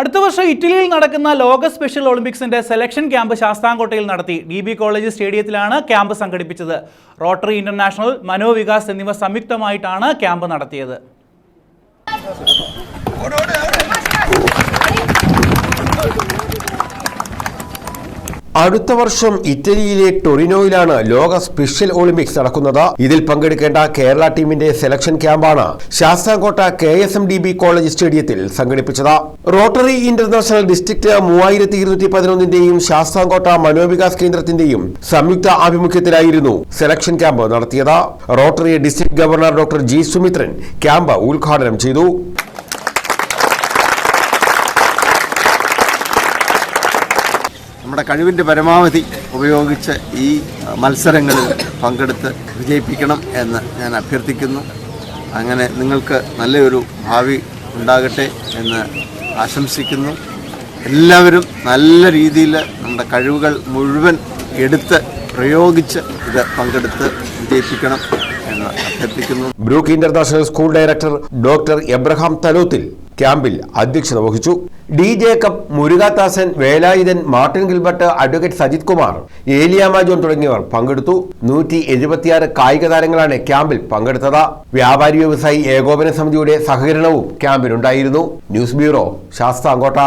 അടുത്ത വർഷം ഇറ്റലിയിൽ നടക്കുന്ന ലോക സ്പെഷ്യൽ ഒളിമ്പിക്സിന്റെ സെലക്ഷൻ ക്യാമ്പ് ശാസ്താംകോട്ടയിൽ നടത്തി. ഡി ബി കോളേജ് സ്റ്റേഡിയത്തിലാണ് ക്യാമ്പ് സംഘടിപ്പിച്ചത്. റോട്ടറി ഇന്റർനാഷണൽ മനോവികാസ് എന്നിവ സംയുക്തമായിട്ടാണ് ക്യാമ്പ് നടത്തിയത്. അടുത്ത വർഷം ഇറ്റലിയിലെ ടൊറിനോയിലാണ് ലോക സ്പെഷ്യൽ ഒളിമ്പിക്സ് നടക്കുന്നത്. ഇതിൽ പങ്കെടുക്കേണ്ട കേരള ടീമിന്റെ selection ക്യാമ്പാണ് Sasthamkotta K S M D B college സ്റ്റേഡിയത്തിൽ സംഘടിപ്പിച്ചത്. റോട്ടറി ഇന്റർനാഷണൽ ഡിസ്ട്രിക്ട് മൂവായിരത്തി ഇരുന്നൂറ്റി പതിനൊന്നിന്റെയും ശാസ്താംകോട്ട മനോവികാസ് കേന്ദ്രത്തിന്റെയും സംയുക്ത ആഭിമുഖ്യത്തിലായിരുന്നു സെലക്ഷൻ ക്യാമ്പ് നടത്തിയത്. Rotary district governor doctor G Sumithran camp ഉദ്ഘാടനം ചെയ്തു. നമ്മുടെ കഴിവിന്റെ പരമാവധി ഉപയോഗിച്ച് ഈ മത്സരങ്ങളിൽ പങ്കെടുത്ത് വിജയിപ്പിക്കണം എന്ന് ഞാൻ അഭ്യർത്ഥിക്കുന്നു. അങ്ങനെ നിങ്ങൾക്ക് നല്ലൊരു ഭാവി ഉണ്ടാകട്ടെ എന്ന് ആശംസിക്കുന്നു. എല്ലാവരും നല്ല രീതിയിൽ നമ്മുടെ കഴിവുകൾ മുഴുവൻ എടുത്ത് പ്രയോഗിച്ച് ഇത് പങ്കെടുത്ത് വിജയിപ്പിക്കണം എന്ന് അഭ്യർത്ഥിക്കുന്നു. Brook international school director doctor Abraham Thalothil ക്യാമ്പിൽ അധ്യക്ഷത വഹിച്ചു. D Jacob Murukadasan Velayudhan Martin Gilbert advocate Sajith Kumar Eliyama John തുടങ്ങിയവർ പങ്കെടുത്തു. നൂറ്റി എഴുപത്തിയാറ് കായിക താരങ്ങളാണ് ക്യാമ്പിൽ പങ്കെടുത്തത്. വ്യാപാരി വ്യവസായി ഏകോപന സമിതിയുടെ സഹകരണവും ക്യാമ്പിലുണ്ടായിരുന്നു. News bureau Sasthamkotta.